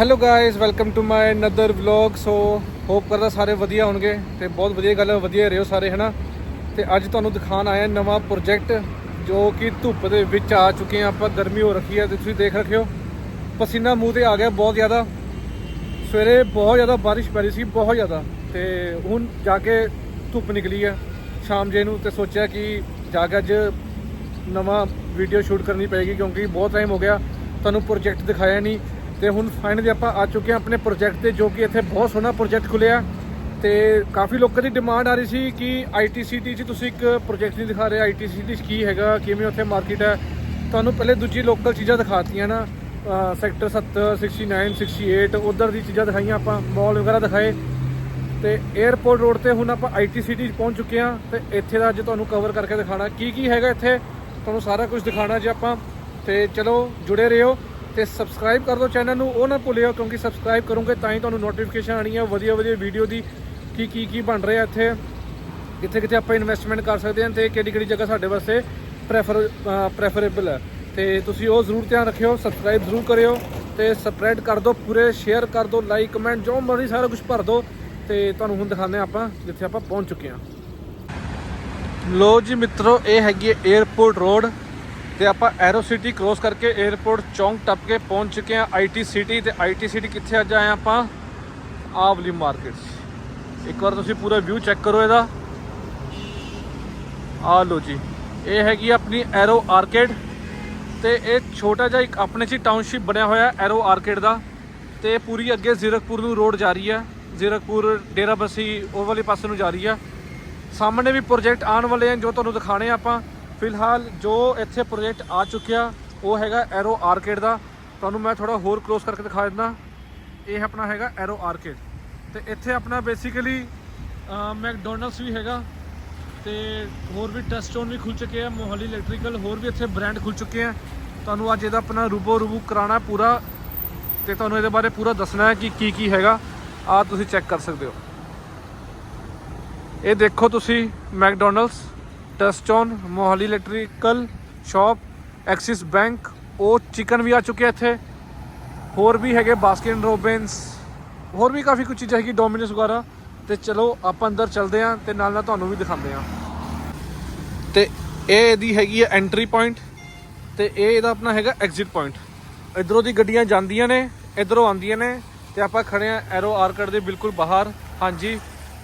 Hello guys welcome to my another vlog so hope ਕਰਦਾ ਸਾਰੇ ਵਧੀਆ ਹੋਣਗੇ ਤੇ ਬਹੁਤ ਵਧੀਆ ਗੱਲ ਹੈ, ਵਧੀਆ ਰਹੋ ਸਾਰੇ, ਹਨਾ? ਤੇ ਅੱਜ ਤੁਹਾਨੂੰ ਦਿਖਾਣ ਆਇਆ ਨਵਾਂ ਪ੍ਰੋਜੈਕਟ ਜੋ ਕਿ ਧੁੱਪ ਦੇ ਵਿੱਚ ਆ ਚੁੱਕੇ ਆ ਆਪਾਂ, ਗਰਮੀ ਹੋ ਰੱਖੀ ਹੈ ਤੇ ਤੁਸੀਂ ਦੇਖ ਰੱਖਿਓ। ਪਸੀਨਾ ਮੂੰਹ ਤੇ ਆ ਗਿਆ ਬਹੁਤ ਜ਼ਿਆਦਾ। ਸਵੇਰੇ ਬਹੁਤ ਜ਼ਿਆਦਾ ਬਾਰਿਸ਼ ਪੈ ਰਹੀ ਸੀ, ਬਹੁਤ ਜ਼ਿਆਦਾ। ਤੇ ਹੁਣ ਜਾ ਕੇ ਧੁੱਪ ਨਿਕਲੀ ਆ ਸ਼ਾਮ ਜੇ ਨੂੰ ਤੇ ਸੋਚਿਆ ਕਿ ਜਾ ਕੇ ਅੱਜ ਨਵਾਂ ਵੀਡੀਓ ਸ਼ੂਟ ਕਰਨੀ ਪਏਗੀ ਕਿਉਂਕਿ ਬਹੁਤ ਟਾਈਮ ਹੋ ਗਿਆ। ਤੁਹਾਨੂੰ ਪ੍ਰੋਜੈਕਟ ਦਿਖਾਇਆ ਨਹੀਂ। ਤੇ ਹੁਣ ਫਾਈਨਲੀ ਆਪਾਂ ਆ ਚੁੱਕੇ ਹਾਂ ਆਪਣੇ ਪ੍ਰੋਜੈਕਟ ਤੇ, ਜੋ ਕਿ ਇੱਥੇ ਬਹੁਤ ਸੋਹਣਾ ਪ੍ਰੋਜੈਕਟ ਖੁੱਲਿਆ ਤੇ ਕਾਫੀ ਲੋਕਾਂ ਦੀ ਡਿਮਾਂਡ ਆ ਰਹੀ ਸੀ ਕਿ ਆਈਟੀਸੀਟੀ 'ਚ ਤੁਸੀਂ ਇੱਕ ਪ੍ਰੋਜੈਕਟ ਨਹੀਂ ਦਿਖਾ ਰਹੇ। ਆਈਟੀਸੀਟੀ 'ਚ ਕੀ ਹੈਗਾ, ਕਿਵੇਂ ਉੱਥੇ ਮਾਰਕੀਟ ਹੈ? ਤੁਹਾਨੂੰ ਪਹਿਲੇ ਦੂਜੀ ਲੋਕਲ ਚੀਜ਼ਾਂ ਦਿਖਾਤੀਆਂ ਨਾ ਸੈਕਟਰ 70 69 68 ਉਧਰ ਦੀ ਚੀਜ਼ਾਂ ਦਿਖਾਈਆਂ, ਆਪਾਂ ਮਾਲ ਵਗੈਰਾ ਦਿਖਾਏ। ਤੇ 에어ਪੋਰਟ ਰੋਡ ਤੇ ਹੁਣ ਆਪਾਂ ਆਈਟੀਸੀਟੀ 'ਚ ਪਹੁੰਚ ਚੁੱਕੇ ਹਾਂ ਤੇ ਇੱਥੇ ਦਾ ਅੱਜ ਤੁਹਾਨੂੰ ਕਵਰ ਕਰਕੇ ਦਿਖਾਣਾ ਕੀ ਕੀ ਹੈਗਾ ਇੱਥੇ? ਤੁਹਾਨੂੰ ਸਾਰਾ ਕੁਝ ਦਿਖਾਣਾ ਜੇ ਆਪਾਂ। ਤੇ ਚਲੋ, ਜੁੜੇ ਰਹੋ। ਤੇ ਸਬਸਕ੍ਰਾਈਬ ਕਰ ਦਿਓ ਚੈਨਲ ਨੂੰ, ਉਹ ਨਾ ਭੁੱਲਿਓ, ਕਿਉਂਕਿ ਸਬਸਕ੍ਰਾਈਬ ਕਰੋਗੇ ਤਾਂ ਹੀ ਤੁਹਾਨੂੰ ਨੋਟੀਫਿਕੇਸ਼ਨ ਆਣੀ ਹੈ ਵਧੀਆ ਵਧੀਆ ਵੀਡੀਓ ਦੀ, ਕੀ ਕੀ ਕੀ ਬਣ ਰਿਹਾ ਇੱਥੇ। ਕਿੱਥੇ ਕਿੱਥੇ ਆਪਾਂ ਇਨਵੈਸਟਮੈਂਟ ਕਰ ਸਕਦੇ ਹਾਂ ਤੇ ਕਿਹੜੀ ਕਿਹੜੀ ਜਗ੍ਹਾ ਸਾਡੇ ਵਾਸਤੇ ਪ੍ਰੈਫਰ ਪ੍ਰੈਫਰੇਬਲ ਹੈ। ਤੇ ਤੁਸੀਂ ਉਹ ਜ਼ਰੂਰ ਧਿਆਨ ਰੱਖਿਓ ਸਬਸਕ੍ਰਾਈਬ ਜ਼ਰੂਰ ਕਰਿਓ ਤੇ ਸਪਰੈਡ ਕਰ ਦਿਓ ਪੂਰੇ ਸ਼ੇਅਰ ਕਰ ਦਿਓ ਲਾਈਕ ਕਮੈਂਟ ਜੋ ਮਰਜ਼ੀ ਸਾਰਾ ਕੁਝ ਭਰ ਦਿਓ ਤੇ ਤੁਹਾਨੂੰ ਹੁਣ ਦਿਖਾਉਂਦੇ ਹਾਂ ਆਪਾਂ ਜਿੱਥੇ ਆਪਾਂ ਪਹੁੰਚ ਚੁੱਕੇ ਹਾਂ। ਲੋ ਜੀ ਮਿੱਤਰੋ, ਇਹ ਹੈਗੀ ਹੈ 에어ਪੋਰਟ ਰੋਡ ਤੇ ਆਪਾਂ ਐਰੋ ਸਿਟੀ ਕ੍ਰੋਸ ਕਰਕੇ 에어ਪੋਰਟ ਚੌਂਕ ਟੱਪ ਕੇ ਪਹੁੰਚ ਚੁੱਕੇ ਹਾਂ ਆਈਟੀ ਸਿਟੀ ਤੇ ਆਈਟੀ ਸਿਟੀ ਕਿੱਥੇ ਅੱਜ ਆਏ ਹਾਂ ਆਪਾਂ? ਆਵਲੀ ਮਾਰਕੀਟ ਇੱਕ ਵਾਰ ਤੁਸੀਂ ਪੂਰਾ ਵਿਊ ਚੈੱਕ ਕਰੋ ਇਹਦਾ। ਆ ਲੋ ਜੀ। ਇਹ ਹੈਗੀ ਆਪਣੀ ਐਰੋ ਆਰਕੇਡ ਤੇ ਇਹ ਛੋਟਾ ਜਿਹਾ ਇੱਕ ਆਪਣੇ ਚ ਟਾਊਨਸ਼ਿਪ ਬਣਿਆ ਹੋਇਆ ਐਰੋ ਆਰਕੇਡ ਦਾ। ਤੇ ਪੂਰੀ ਅੱਗੇ ਜ਼ੀਰਕਪੁਰ ਨੂੰ ਰੋਡ ਜਾ ਰਹੀ ਹੈ। ਜ਼ੀਰਕਪੁਰ ਡੇਰਾਬੱਸੀ ਉਹ ਵਾਲੇ ਪਾਸੇ ਨੂੰ ਜਾ ਰਹੀ ਹੈ। ਸਾਹਮਣੇ ਵੀ ਪ੍ਰੋਜੈਕਟ ਆਉਣ ਵਾਲੇ ਹਨ ਜੋ ਤੁਹਾਨੂੰ ਦਿਖਾਣੇ ਆ ਆਪਾਂ। ਫਿਲਹਾਲ ਜੋ ਇੱਥੇ ਪ੍ਰੋਜੈਕਟ ਆ ਚੁੱਕਿਆ, ਉਹ ਹੈਗਾ ਐਰੋ ਆਰਕੇਡ ਦਾ। ਤੁਹਾਨੂੰ ਮੈਂ ਥੋੜਾ ਹੋਰ ਕਲੋਜ਼ ਕਰਕੇ ਦਿਖਾ ਦਿੰਦਾ। ਇਹ ਆਪਣਾ ਹੈਗਾ ਐਰੋ ਆਰਕੇਡ ਤੇ ਇੱਥੇ ਆਪਣਾ ਬੇਸਿਕਲੀ ਮੈਕਡੋਨਲਡਸ ਵੀ ਹੈਗਾ। ਤੇ ਹੋਰ ਵੀ ਟੈਸਟੋਨ ਵੀ ਖੁੱਲ ਚੁੱਕੇ ਆ, ਮੋਹਾਲੀ ਇਲੈਕਟ੍ਰੀਕਲ ਹੋਰ ਵੀ ਇੱਥੇ ਬ੍ਰਾਂਡ ਖੁੱਲ ਚੁੱਕੇ ਆ। ਤੁਹਾਨੂੰ ਅੱਜ ਇਹਦਾ ਆਪਣਾ ਰੂਬੋ ਰੂਬੂ ਕਰਾਣਾ ਪੂਰਾ। ਤੇ ਤੁਹਾਨੂੰ ਇਹਦੇ ਬਾਰੇ ਪੂਰਾ ਦੱਸਣਾ ਹੈ ਕਿ ਕੀ ਕੀ ਹੈਗਾ। ਆ ਤੁਸੀਂ ਚੈੱਕ ਕਰ ਸਕਦੇ ਹੋ। ਇਹ ਦੇਖੋ ਤੁਸੀਂ McDonald's ਟਸਟੋਨ Mohali electrical shop, Axis bank, ਉਹ ਚਿਕਨ ਵੀ ਆ ਚੁੱਕੇ ਇੱਥੇ। ਹੋਰ ਵੀ ਹੈਗੇ ਬਾਸਕਿਨ ਰੋਬਿਨਸ, ਹੋਰ ਵੀ ਕਾਫੀ ਕੁਝ ਚੀਜ਼ਾਂ ਹੈਗੀ ਡੋਮਿਨੋਸ ਵਗੈਰਾ। ਤੇ ਚਲੋ, ਆਪਾਂ ਅੰਦਰ ਚੱਲਦੇ ਆਂ ਤੇ ਨਾਲ ਨਾਲ ਤੁਹਾਨੂੰ ਵੀ ਦਿਖਾਉਂਦੇ ਆਂ। ਤੇ ਇਹ ਇਹਦੀ ਹੈਗੀ ਹੈ ਐਂਟਰੀ ਪੁਆਇੰਟ ਤੇ ਇਹ ਇਹਦਾ ਆਪਣਾ ਹੈਗਾ ਐਗਜ਼ਿਟ ਪੁਆਇੰਟ ਇਧਰੋਂ ਦੀ ਗੱਡੀਆਂ ਜਾਂਦੀਆਂ ਨੇ, ਇਧਰੋਂ ਆਉਂਦੀਆਂ ਨੇ ਤੇ ਆਪਾਂ ਖੜੇ ਆ ਐਰੋ ਆਰਕਟ ਦੇ ਬਿਲਕੁਲ ਬਾਹਰ। ਹਾਂਜੀ,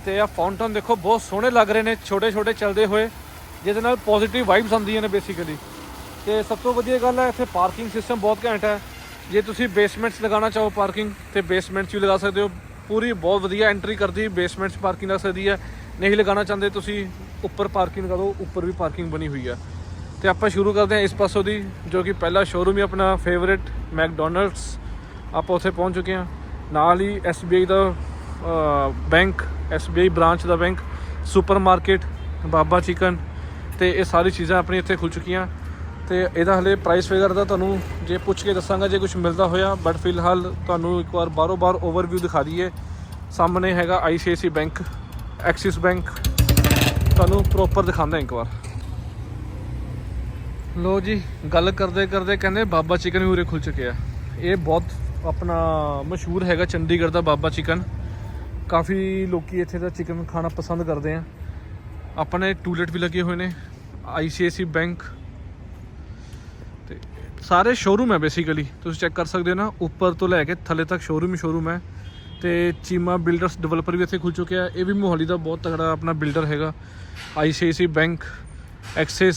ਤੇ ਆ ਫਾਊਂਟਨ ਦੇਖੋ, ਬਹੁਤ ਸੋਹਣੇ ਲੱਗ ਰਹੇ ਨੇ ਛੋਟੇ ਛੋਟੇ ਚੱਲਦੇ ਹੋਏ। ਜਿਹਦੇ ਨਾਲ ਪੋਜ਼ਿਟਿਵ ਵਾਈਬਸ ਆਉਂਦੀਆਂ ਨੇ ਬੇਸਿਕਲੀ ਤੇ ਸਭ ਤੋਂ ਵਧੀਆ ਗੱਲ ਹੈ ਇੱਥੇ ਪਾਰਕਿੰਗ ਸਿਸਟਮ ਬਹੁਤ ਘੈਂਟ ਹੈ ਜੇ ਤੁਸੀਂ ਬੇਸਮੈਂਟਸ ਲਗਾਉਣਾ ਚਾਹੋ ਪਾਰਕਿੰਗ ਤੇ ਬੇਸਮੈਂਟਸ ਵੀ ਲਗਾ ਸਕਦੇ ਹੋ। ਪੂਰੀ ਬਹੁਤ ਵਧੀਆ ਐਂਟਰੀ ਕਰਦੀ ਬੇਸਮੈਂਟਸ ਪਾਰਕਿੰਗ ਲੱਗ ਸਕਦੀ ਹੈ ਨਹੀਂ ਲਗਾਉਣਾ ਚਾਹੁੰਦੇ ਤੁਸੀਂ, ਉੱਪਰ ਪਾਰਕਿੰਗ ਲਗਾ ਦਿਓ, ਉੱਪਰ ਵੀ ਪਾਰਕਿੰਗ ਬਣੀ ਹੋਈ ਹੈ ਤੇ ਆਪਾਂ ਸ਼ੁਰੂ ਕਰਦੇ ਹਾਂ ਇਸ ਪਾਸੋਂ ਦੀ, ਜੋ ਕਿ ਪਹਿਲਾ ਸ਼ੋਰੂਮ ਹੀ ਆਪਣਾ ਫੇਵਰਿਟ ਮੈਕਡੋਨਲਡਸ ਆਪਾਂ ਉੱਥੇ ਪਹੁੰਚ ਚੁੱਕੇ ਹਾਂ। ਨਾਲ ਹੀ SBI ਦਾ ਬੈਂਕ SBI ਬ੍ਰਾਂਚ ਦਾ ਬੈਂਕ ਸੁਪਰਮਾਰਕਟ ਬਾਬਾ ਚਿਕਨ ਤੇ ਇਹ ਸਾਰੀ ਚੀਜ਼ਾਂ ਆਪਣੀ ਇੱਥੇ ਖੁੱਲ ਚੁੱਕੀਆਂ। ਤੇ ਇਹਦਾ ਹਲੇ ਪ੍ਰਾਈਸ ਵਗੈਰਾ ਦਾ ਤੁਹਾਨੂੰ ਜੇ ਪੁੱਛ ਕੇ ਦੱਸਾਂਗਾ ਜੇ ਕੁਝ ਮਿਲਦਾ ਹੋਇਆ ਬਟ ਫਿਲਹਾਲ ਤੁਹਾਨੂੰ ਇੱਕ ਵਾਰ ਬਾਰੋ ਬਾਰ ਓਵਰਵਿਊ ਦਿਖਾ ਦਈਏ। ਸਾਹਮਣੇ ਹੈਗਾ ICICI ਬੈਂਕ ਐਕਸਿਸ ਬੈਂਕ ਤੁਹਾਨੂੰ ਪ੍ਰੋਪਰ ਦਿਖਾਉਂਦਾ ਇੱਕ ਵਾਰ। ਲੋ ਜੀ, ਗੱਲ ਕਰਦੇ ਕਰਦੇ ਕਹਿੰਦੇ ਬਾਬਾ ਚਿਕਨ ਵੀ ਉਰੇ ਖੁੱਲ ਚੁੱਕਿਆ ਇਹ ਬਹੁਤ ਆਪਣਾ ਮਸ਼ਹੂਰ ਹੈਗਾ ਚੰਡੀਗੜ੍ਹ ਦਾ ਬਾਬਾ ਚਿਕਨ। ਕਾਫੀ ਲੋਕੀ ਇੱਥੇ ਦਾ ਚਿਕਨ ਖਾਣਾ ਪਸੰਦ ਕਰਦੇ ਆ। ਆਪਣੇ ਟੂਲੇਟ ਵੀ ਲੱਗੇ ਹੋਏ ਨੇ ICICI ਬੈਂਕ ਤੇ ਸਾਰੇ ਸ਼ੋਰੂਮ ਹੈ ਬੇਸਿਕਲੀ ਤੁਸੀਂ ਚੈੱਕ ਕਰ ਸਕਦੇ ਹੋ ਨਾ, ਉੱਪਰ ਤੋਂ ਲੈ ਕੇ ਥੱਲੇ ਤੱਕ ਸ਼ੋਰੂਮ ਹੀ ਸ਼ੋਰੂਮ ਹੈ। ਤੇ ਚੀਮਾ ਬਿਲਡਰਸ ਡਿਵੈਲਪਰ ਵੀ ਇੱਥੇ ਖੁੱਲ ਚੁੱਕਿਆ ਇਹ ਵੀ ਮੋਹਾਲੀ ਦਾ ਬਹੁਤ ਤਗੜਾ ਆਪਣਾ ਬਿਲਡਰ ਹੈਗਾ। ICICI ਬੈਂਕ ਐਕਸਿਸ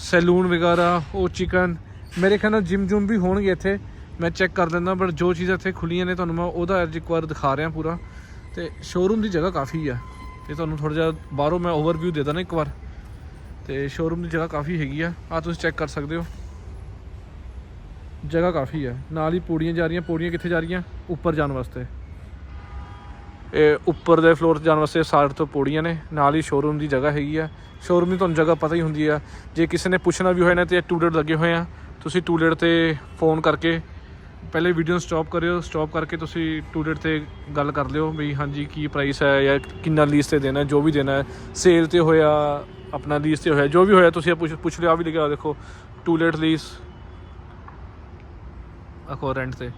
ਸੈਲੂਨ ਵਗੈਰਾ, ਉਹ ਚਿਕਨ ਮੇਰੇ ਖਿਆਲ ਨਾਲ ਜਿਮ ਜੁਮ ਵੀ ਹੋਣਗੇ ਇੱਥੇ। ਮੈਂ ਚੈੱਕ ਕਰ ਦਿੰਦਾ ਬਟ ਜੋ ਚੀਜ਼ਾਂ ਇੱਥੇ ਖੁੱਲੀਆਂ ਨੇ ਤੁਹਾਨੂੰ ਮੈਂ ਉਹਦਾ ਅੱਜ ਇੱਕ ਵਾਰ ਦਿਖਾ ਰਿਹਾ ਪੂਰਾ। ਤੇ ਸ਼ੋਰੂਮ ਦੀ ਜਗ੍ਹਾ ਕਾਫੀ ਆ ਤੇ ਤੁਹਾਨੂੰ ਥੋੜਾ ਜਿਹਾ ਬਾਹਰੋਂ ਮੈਂ ਓਵਰਵਿਊ ਦੇ ਦਾਂ ਇੱਕ ਵਾਰ। ਤੇ ਸ਼ੋਰੂਮ ਦੀ ਜਗ੍ਹਾ ਕਾਫੀ ਹੈਗੀ ਆ। ਆ ਤੁਸੀਂ ਚੈੱਕ ਕਰ ਸਕਦੇ ਹੋ। ਜਗ੍ਹਾ ਕਾਫੀ ਹੈ ਨਾਲ ਹੀ ਪੌੜੀਆਂ ਜਾ ਰਹੀਆਂ। ਪੌੜੀਆਂ ਕਿੱਥੇ ਜਾ ਰਹੀਆਂ? ਉੱਪਰ ਜਾਣ ਵਾਸਤੇ। ਇਹ ਉੱਪਰ ਦੇ ਫਲੋਰ ਤੇ ਜਾਣ ਵਾਸਤੇ ਸਾਈਡ ਤੋਂ ਪੌੜੀਆਂ ਨੇ। ਨਾਲ ਹੀ ਸ਼ੋਰੂਮ ਦੀ ਜਗ੍ਹਾ ਹੈਗੀ ਆ। ਸ਼ੋਰੂਮ ਦੀ ਤੁਹਾਨੂੰ ਜਗ੍ਹਾ ਪਤਾ ਹੀ ਹੁੰਦੀ ਆ। ਜੇ ਕਿਸੇ ਨੇ ਪੁੱਛਣਾ ਵੀ ਹੋਇਆ ਨਾ ਤੇ ਟੂਲੇਟ ਲੱਗੇ ਹੋਏ ਆ। ਤੁਸੀਂ ਟੂਲੇਟ ਤੇ ਫੋਨ ਕਰਕੇ ਪਹਿਲੇ ਵੀਡੀਓ ਨੂੰ ਸਟਾਪ ਕਰਿਓ ਸਟਾਪ ਕਰਕੇ ਤੁਸੀਂ ਟੂਲੇਟ ਤੇ ਗੱਲ ਕਰ ਲਿਓ ਵੀ ਹਾਂਜੀ ਕੀ ਪ੍ਰਾਈਸ ਹੈ ਜਾਂ ਕਿੰਨਾ ਲੀਸ ਤੇ ਦੇਣਾ ਜੋ ਵੀ ਦੇਣਾ ਸੇਲ ਤੇ ਹੋਇਆ, ਆਪਣਾ ਲੀਸ ਤੇ ਹੋਇਆ, ਜੋ ਵੀ ਹੋਇਆ ਤੁਸੀਂ ਇਹ ਪੁੱਛ ਪੁੱਛ ਲਿਓ ਆ ਵੀ ਲਿਖਿਆ ਦੇਖੋ ਟੂਲੇਟ ਲੀਸ ਅਕੋ ਰੈਂਟ ਤੇ।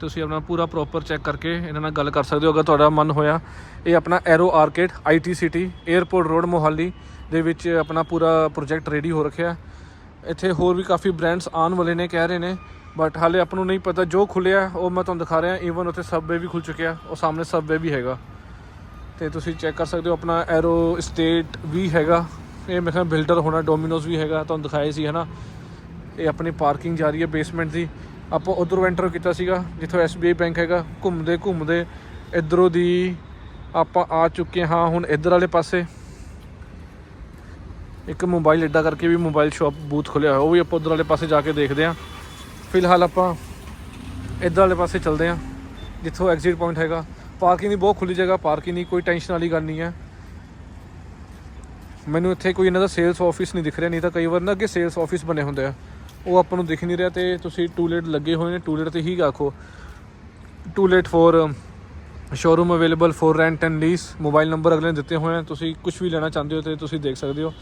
ਤੁਸੀਂ ਆਪਣਾ ਪੂਰਾ ਪ੍ਰੋਪਰ ਚੈੱਕ ਕਰਕੇ ਇਹਨਾਂ ਨਾਲ ਗੱਲ ਕਰ ਸਕਦੇ ਹੋ, ਅਗਰ ਤੁਹਾਡਾ ਮਨ ਹੋਇਆ। ਇਹ ਆਪਣਾ aero arcade IT city airport road Mohali ਦੇ ਵਿੱਚ ਆਪਣਾ ਪੂਰਾ ਪ੍ਰੋਜੈਕਟ ਰੈਡੀ ਹੋ ਰੱਖਿਆ। ਇੱਥੇ ਹੋਰ ਵੀ ਕਾਫੀ ਬ੍ਰਾਂਡਸ ਆਉਣ ਵਾਲੇ ਨੇ, ਕਹਿ ਰਹੇ ਨੇ। ਬਟ ਹਾਲੇ ਆਪਾਂ ਨੂੰ ਨਹੀਂ ਪਤਾ, ਜੋ ਖੁੱਲਿਆ ਉਹ ਮੈਂ ਤੁਹਾਨੂੰ ਦਿਖਾ ਰਿਹਾ ਈਵਨ ਉੱਥੇ ਸਬਵੇ ਵੀ ਖੁੱਲ ਚੁੱਕਿਆ, ਉਹ ਸਾਹਮਣੇ ਸਬਵੇ ਵੀ ਹੈਗਾ। ਤੇ ਤੁਸੀਂ ਚੈੱਕ ਕਰ ਸਕਦੇ ਹੋ, ਆਪਣਾ ਐਰੋ ਸਟੇਟ ਵੀ ਹੈਗਾ। ਇਹ ਮੈਂ ਕਿਹਾ ਬਿਲਡਰ ਹੋਣਾ ਡੋਮਿਨੋਜ਼ ਵੀ ਹੈਗਾ, ਤੁਹਾਨੂੰ ਦਿਖਾਏ ਸੀ, ਹਨਾ? ਇਹ ਆਪਣੀ ਪਾਰਕਿੰਗ ਜਾ ਰਹੀ ਹੈ ਬੇਸਮੈਂਟ ਦੀ। ਆਪਾਂ ਉਧਰੋਂ ਐਂਟਰ ਕੀਤਾ ਸੀਗਾ, ਜਿੱਥੋਂ SBI ਬੈਂਕ ਹੈਗਾ, ਘੁੰਮਦੇ ਘੁੰਮਦੇ ਇਧਰੋਂ ਦੀ ਆਪਾਂ ਆ ਚੁੱਕੇ ਹਾਂ, ਹੁਣ ਇਧਰ ਵਾਲੇ ਪਾਸੇ। ਇੱਕ ਮੋਬਾਈਲ ਅੱਡਾ ਕਰਕੇ ਵੀ ਮੋਬਾਈਲ ਸ਼ਾਪ ਬੂਥ ਖੁੱਲਿਆ ਹੋਇਆ, ਉਹ ਵੀ ਆਪਾਂ ਉਧਰ ਵਾਲੇ ਪਾਸੇ ਜਾ ਕੇ ਦੇਖਦੇ ਹਾਂ। ਫਿਲਹਾਲ ਆਪਾਂ ਇਧਰ ਵਾਲੇ ਪਾਸੇ ਚੱਲਦੇ ਹਾਂ, ਜਿੱਥੋਂ ਐਗਜ਼ਿਟ ਪੁਆਇੰਟ ਹੈਗਾ। ਪਾਰਕਿੰਗ ਦੀ ਬਹੁਤ ਖੁੱਲੀ ਜਗ੍ਹਾ ਪਾਰਕਿੰਗ ਦੀ ਕੋਈ ਟੈਨਸ਼ਨ ਵਾਲੀ ਗੱਲ ਨਹੀਂ ਹੈ। ਮੈਨੂੰ ਇੱਥੇ ਕੋਈ ਇਹਨਾਂ ਦਾ ਸੇਲਸ ਆਫਿਸ ਨਹੀਂ ਦਿਖ ਰਿਹਾ, ਨਹੀਂ ਤਾਂ ਕਈ ਵਾਰ ਨਾ ਅੱਗੇ ਸੇਲਸ ਆਫਿਸ ਬਣੇ ਹੁੰਦੇ ਆ। ਉਹ ਆਪਾਂ ਨੂੰ ਦਿਖ ਨਹੀਂ ਰਿਹਾ ਤੇ ਤੁਸੀਂ ਟੂਲੇਟ ਲੱਗੇ ਹੋਏ ਨੇ ਟੂਲੇਟ ਤੇ ਹੀ ਆਖੋ। To let for showroom available for rent and lease mobile number ਅਗਲੇ ਦਿੱਤੇ ਹੋਏ ਆ। ਤੁਸੀਂ ਕੁਝ ਵੀ ਲੈਣਾ ਚਾਹੁੰਦੇ ਹੋ ਤੇ ਤੁਸੀਂ ਦੇਖ ਸਕਦੇ ਹੋ।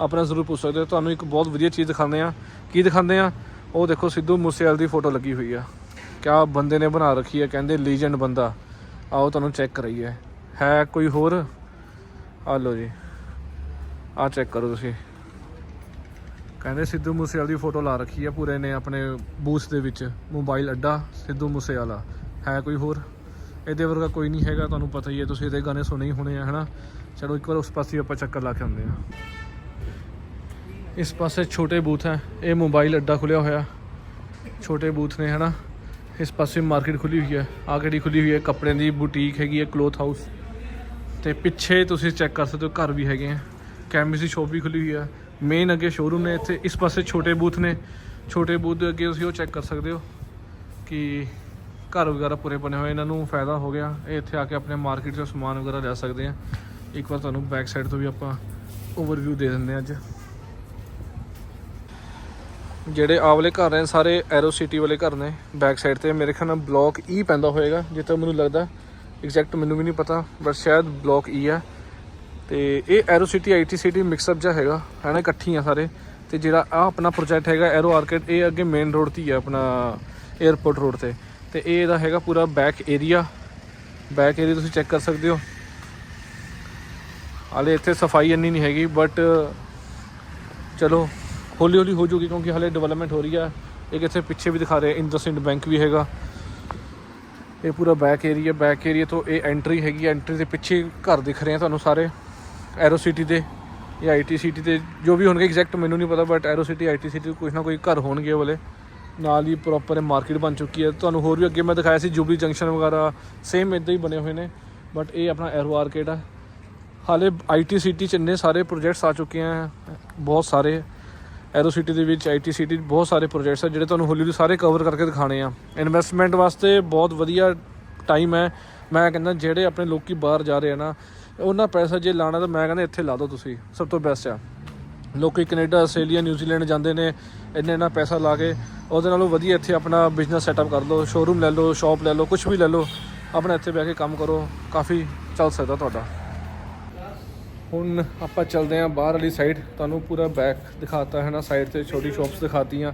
ਆਪਣਾ ਜ਼ਰੂਰ ਪੁੱਛ ਸਕਦੇ ਹੋ। ਤੁਹਾਨੂੰ ਇੱਕ ਬਹੁਤ ਵਧੀਆ ਚੀਜ਼ ਦਿਖਾਉਂਦੇ ਆ ਕੀ ਦਿਖਾਉਂਦੇ ਆ ਉਹ ਦੇਖੋ ਸਿੱਧੂ ਮੂਸੇਵਾਲ ਦੀ ਫੋਟੋ ਲੱਗੀ ਹੋਈ ਆ। ਕਿਆ ਬੰਦੇ ਨੇ ਬਣਾ ਰੱਖੀ ਹੈ ਕਹਿੰਦੇ ਲੀਜੈਂਡ ਬੰਦਾ। ਆਓ ਤੁਹਾਨੂੰ ਚੈੱਕ ਕਰਾਈਏ। ਹੈ ਕੋਈ ਹੋਰ? ਆ ਲਓ ਜੀ। ਆ ਚੈੱਕ ਕਰੋ ਤੁਸੀਂ। ਕਹਿੰਦੇ ਸਿੱਧੂ ਮੂਸੇਵਾਲ ਦੀ ਫੋਟੋ ਲਾ ਰੱਖੀ ਹੈ ਪੂਰੇ ਨੇ ਆਪਣੇ ਬੂਸ ਦੇ ਵਿੱਚ ਮੋਬਾਈਲ ਅੱਡਾ, ਸਿੱਧੂ ਮੂਸੇਵਾਲਾ। ਹੈ ਕੋਈ ਹੋਰ? ਇਹਦੇ ਵਰਗਾ ਕੋਈ ਨਹੀਂ ਹੈਗਾ, ਤੁਹਾਨੂੰ ਪਤਾ ਹੀ ਹੈ, ਤੁਸੀਂ ਇਹਦੇ ਗਾਣੇ ਸੁਣੇ ਹੀ ਹੋਣੇ ਆ, ਹਨਾ? ਚਲੋ ਇੱਕ ਵਾਰ ਉਸ ਪਾਸੇ ਆਪਾਂ ਚੱਕਰ ਲਾ ਕੇ ਆਉਂਦੇ ਆ ਇਸ ਪਾਸੇ ਛੋਟੇ ਬੂਥ ਹੈ। ਇਹ ਮੋਬਾਈਲ ਅੱਡਾ ਖੁੱਲਿਆ ਹੋਇਆ। ਛੋਟੇ ਬੂਥ ਨੇ, ਹਨਾ। ਇਸ ਪਾਸੇ ਮਾਰਕੀਟ ਖੁੱਲੀ ਹੋਈ ਹੈ। ਆਹ ਕਿਹੜੀ ਖੁੱਲੀ ਹੋਈ ਹੈ? ਕੱਪੜਿਆਂ ਦੀ ਬੁਟੀਕ ਹੈਗੀ ਹੈ ਕਲੋਥ ਹਾਊਸ ਤੇ ਪਿੱਛੇ ਤੁਸੀਂ ਚੈੱਕ ਕਰ ਸਕਦੇ ਹੋ, ਘਰ ਵੀ ਹੈਗੇ ਆ। ਕੈਮਿਸ ਦੀ ਸ਼ੋਪ ਵੀ ਖੁੱਲੀ ਹੋਈ ਹੈ। ਮੇਨ ਅੱਗੇ ਸ਼ੋਰੂਮ ਨੇ ਇੱਥੇ। ਇਸ ਪਾਸੇ ਛੋਟੇ ਬੂਥ ਨੇ। ਛੋਟੇ ਬੂਥ ਦੇ ਅੱਗੇ ਤੁਸੀਂ ਉਹ ਚੈੱਕ ਕਰ ਸਕਦੇ ਹੋ ਕਿ ਘਰ ਵਗੈਰਾ ਪੂਰੇ ਬਣੇ ਹੋਏ ਇਹਨਾਂ ਨੂੰ ਫਾਇਦਾ ਹੋ ਗਿਆ। ਇਹ ਇੱਥੇ ਆ ਕੇ ਆਪਣੇ ਮਾਰਕੀਟ ਤੋਂ ਸਮਾਨ ਵਗੈਰਾ ਲੈ ਸਕਦੇ ਆ। ਇੱਕ ਵਾਰ ਤੁਹਾਨੂੰ ਬੈਕ ਸਾਈਡ ਤੋਂ ਵੀ ਆਪਾਂ ਓਵਰਵਿਊ ਦੇ ਦਿੰਦੇ ਹਾਂ ਅੱਜ। ਜਿਹੜੇ ਆਵਲੇ ਘਰ ਨੇ, ਸਾਰੇ ਐਰੋ ਸਿਟੀ ਵਾਲੇ ਘਰ ਨੇ ਬੈਕ ਸਾਈਡ ਤੇ। ਮੇਰੇ ਖਿਆਲ ਨਾਲ ਬਲੌਕ ਈ e ਪੈਂਦਾ ਹੋਏਗਾ, ਜਿੱਥੇ ਮੈਨੂੰ ਲੱਗਦਾ। ਐਗਜ਼ੈਕਟ ਮੈਨੂੰ ਵੀ ਨਹੀਂ ਪਤਾ ਬਟ ਸ਼ਾਇਦ ਬਲੌਕ ਈ e ਆ। ਤੇ ਇਹ aero city IT city mix up ਜਿਹਾ ਹੈਗਾ ਹਨਾ ਆ ਸਾਰੇ। ਤੇ ਜਿਹੜਾ ਆ ਆਪਣਾ ਪ੍ਰੋਜੈਕਟ ਹੈਗਾ ਐਰੋ ਆਰਕੇਡ ਇਹ ਅੱਗੇ ਮੇਨ ਰੋਡ ਤੇ ਹੀ ਆ, ਆਪਣਾ 에어ਪੋਰਟ ਰੋਡ ਤੇ। ਤੇ ਇਹ ਇਹਦਾ ਹੈਗਾ ਪੂਰਾ ਬੈਕ ਏਰੀਆ ਬੈਕ ਏਰੀਆ ਤੁਸੀਂ ਚੈੱਕ ਕਰ ਸਕਦੇ ਹੋ। ਹਾਲੇ ਇੱਥੇ ਸਫ਼ਾਈ ਇੰਨੀ ਨਹੀਂ ਹੈਗੀ ਬਟ ਚਲੋ ਹੌਲੀ ਹੌਲੀ ਹੋ ਜੂਗੀ ਕਿਉਂਕਿ ਹਾਲੇ ਡਿਵੈਲਪਮੈਂਟ ਹੋ ਰਹੀ ਆ। ਇੱਕ ਇੱਥੇ ਪਿੱਛੇ ਵੀ ਦਿਖਾ ਰਹੇ ਇੰਡਸਇੰਡ ਬੈਂਕ ਵੀ ਹੈਗਾ। ਇਹ ਪੂਰਾ ਬੈਕ ਏਰੀਆ ਬੈਕ ਏਰੀਆ ਤੋਂ ਇਹ ਐਂਟਰੀ ਹੈਗੀ ਐਂਟਰੀ ਦੇ ਪਿੱਛੇ ਘਰ ਦਿਖ ਰਹੇ ਆ ਤੁਹਾਨੂੰ ਸਾਰੇ। ਐਰੋ ਸਿਟੀ ਦੇ ਜਾਂ ਆਈਟੀ ਸਿਟੀ ਦੇ, ਜੋ ਵੀ ਹੋਣਗੇ ਐਗਜ਼ੈਕਟ ਮੈਨੂੰ ਨਹੀਂ ਪਤਾ but aero city IT city ਕੁਝ ਨਾ ਕੋਈ ਘਰ ਹੋਣਗੇ ਉਹ ਵਾਲੇ। ਨਾਲ ਹੀ ਪ੍ਰੋਪਰ ਮਾਰਕੀਟ ਬਣ ਚੁੱਕੀ ਹੈ ਤੁਹਾਨੂੰ ਹੋਰ ਵੀ ਅੱਗੇ ਮੈਂ ਦਿਖਾਇਆ ਸੀ ਜੁਬਲੀ ਜੰਕਸ਼ਨ ਵਗੈਰਾ ਸੇਮ ਇਦਾਂ ਹੀ ਬਣੇ ਹੋਏ ਨੇ। ਬਟ ਇਹ ਆਪਣਾ ਐਰੋ ਆਰਕੇਡ ਆ। ਹਾਲੇ ਆਈਟੀ ਸਿਟੀ ਚ ਇੰਨੇ ਸਾਰੇ ਪ੍ਰੋਜੈਕਟਸ ਆ ਚੁੱਕੇ ਆ, ਬਹੁਤ ਸਾਰੇ। ਐਰੋ ਸਿਟੀ ਦੇ ਵਿੱਚ ਆਈਟੀ ਸਿਟੀ ਬਹੁਤ ਸਾਰੇ ਪ੍ਰੋਜੈਕਟਸ ਆ ਜਿਹੜੇ ਤੁਹਾਨੂੰ ਹੌਲੀ ਹੌਲੀ ਸਾਰੇ ਕਵਰ ਕਰਕੇ ਦਿਖਾਣੇ ਆ। ਇਨਵੈਸਟਮੈਂਟ ਵਾਸਤੇ ਬਹੁਤ ਵਧੀਆ ਟਾਈਮ ਹੈ। ਮੈਂ ਕਹਿੰਦਾ ਜਿਹੜੇ ਆਪਣੇ ਲੋਕੀ ਬਾਹਰ ਜਾ ਰਹੇ ਆ ਨਾ, ਉਹਨਾਂ ਪੈਸਾ ਜੇ ਲਾਣਾ ਤਾਂ ਮੈਂ ਕਹਿੰਦਾ ਇੱਥੇ ਲਾ ਦਿਓ ਤੁਸੀਂ। ਸਭ ਤੋਂ ਬੈਸਟ ਆ। ਲੋਕੀ ਕੈਨੇਡਾ ਆਸਟ੍ਰੇਲੀਆ ਨਿਊਜ਼ੀਲੈਂਡ ਜਾਂਦੇ ਨੇ, ਇੰਨੇ ਇੰਨਾ ਪੈਸਾ ਲਾ ਕੇ, ਉਹਦੇ ਨਾਲੋਂ ਵਧੀਆ ਇੱਥੇ ਆਪਣਾ ਬਿਜ਼ਨਸ ਸੈਟਅਪ ਕਰ ਲਓ ਸ਼ੋਰੂਮ ਲੈ ਲਓ ਸ਼ਾਪ ਲੈ ਲਓ ਕੁਝ ਵੀ ਲੈ ਲਓ, ਆਪਣਾ ਇੱਥੇ ਬਹਿ ਕੇ ਕੰਮ ਕਰੋ, ਕਾਫੀ ਚੱਲ ਸਕਦਾ ਤੁਹਾਡਾ। ਹੁਣ ਆਪਾਂ ਚੱਲਦੇ ਹਾਂ ਬਾਹਰ ਵਾਲੀ ਸਾਈਡ ਤੁਹਾਨੂੰ ਪੂਰਾ ਬੈਕ ਦਿਖਾਤਾ ਹੈ ਨਾ ਸਾਈਡ ਤੇ ਛੋਟੀ ਸ਼ਾਪਸ ਦਿਖਾਤੀਆਂ।